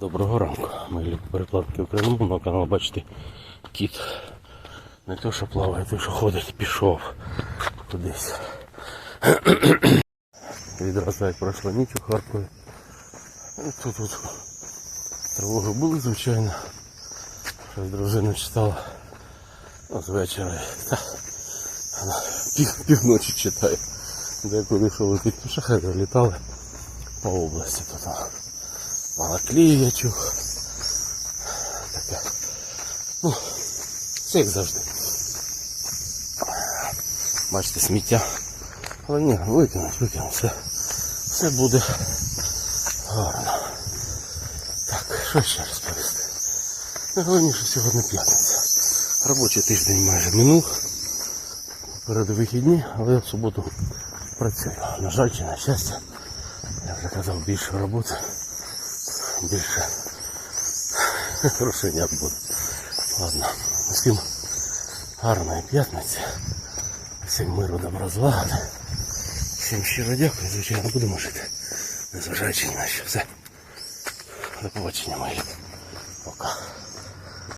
Доброго ранку, мої перекладки україномовного каналу. Бачите, кіт не то, що плаває, той, що ходить, пішов кудись. Відразу як пройшла ніч у Харкові. Тут, тут тривоги були, звичайно. Щось дружина читала. Ну, з вечора. Пів, півночі читає. Деколи що летить шахеди літали по області. То там Малаклію я чув. Таке. Ну, все як завжди. Бачите, сміття. Але ні, викинуть, викинуть. Все, все буде гарно. Так, що ще розповісти? Найголовніше сьогодні п'ятниця. Робочий тиждень майже минув. Перед вихідні, але я в суботу працюю. На жаль, чи на щастя. Я вже казав більше роботи більше грошенят буде. Ладно, всім гарної п'ятниці. Всім миру, добра злагоди. Всім щиро дякую, звичайно, будемо жити. Незважаючи ні на що. Все. До побачення, мої. Пока.